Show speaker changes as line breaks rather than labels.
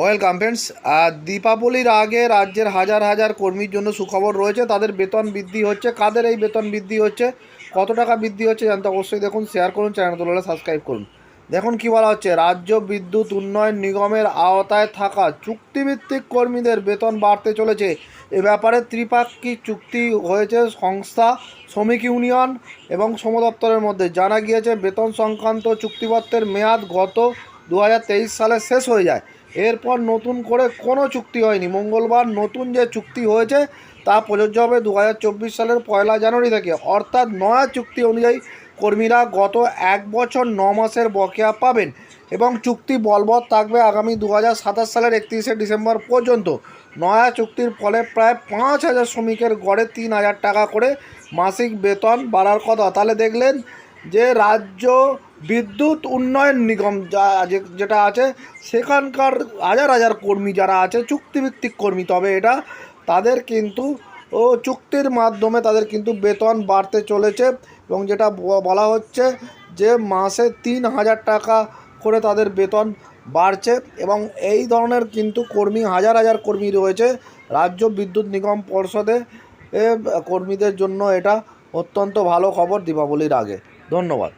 Welcome friends দীপাবলির আগে রাজ্যের হাজার হাজার কর্মীর জন্য সুখবর রয়েছে। তাদের বেতন বৃদ্ধি হচ্ছে। কাদের এই বেতন বৃদ্ধি হচ্ছে? কত টাকা বৃদ্ধি হচ্ছে জানতে অবশ্যই দেখুন। শেয়ার করুন, চ্যানেল তোলা সাবস্ক্রাইব করুন। দেখুন কী বলা হচ্ছে, রাজ্য বিদ্যুৎ উন্নয়ন নিগমের আওতায় থাকা চুক্তিভিত্তিক কর্মীদের বেতন বাড়তে চলেছে। এ ব্যাপারে ত্রিপাক্ষিক চুক্তি হয়েছে সংস্থা, শ্রমিক ইউনিয়ন এবং শ্রম দপ্তরের মধ্যে। জানা গিয়েছে, বেতন সংক্রান্ত চুক্তিপত্রের মেয়াদ গত দু হাজার তেইশ সালে শেষ হয়ে যায়। এরপর নতুন করে কোনো চুক্তি হয়নি। মঙ্গলবার নতুন যে চুক্তি হয়েছে, তা প্রযোজ্য হবে দু হাজার চব্বিশ সালের পয়লা জানুয়ারি থেকে। অর্থাৎ নয়া চুক্তি অনুযায়ী কর্মীরা গত এক বছর ন মাসের বকেয়া পাবেন এবং চুক্তি বলবৎ থাকবে আগামী দু হাজার সাতাশ সালের একত্রিশে ডিসেম্বর পর্যন্ত। নয়া চুক্তির ফলে প্রায় পাঁচ হাজার শ্রমিকের গড়ে তিন হাজার টাকা করে মাসিক বেতন বাড়ার কথা। তাহলে দেখলেন যে রাজ্য বিদ্যুৎ উন্নয়ন নিগম যা যেটা আছে, সেখানকার হাজার হাজার কর্মী যারা আছে, চুক্তিভিত্তিক কর্মী, তবে এটা তাদের কিন্তু, ও চুক্তির মাধ্যমে তাদের কিন্তু বেতন বাড়তে চলেছে এবং যেটা বলা হচ্ছে যে মাসে তিন হাজার টাকা করে তাদের বেতন বাড়ছে এবং এই ধরনের কিন্তু কর্মী, হাজার হাজার কর্মী রয়েছে রাজ্য বিদ্যুৎ নিগম পর্ষদে। কর্মীদের জন্য এটা অত্যন্ত ভালো খবর দীপাবলির আগে। ধন্যবাদ।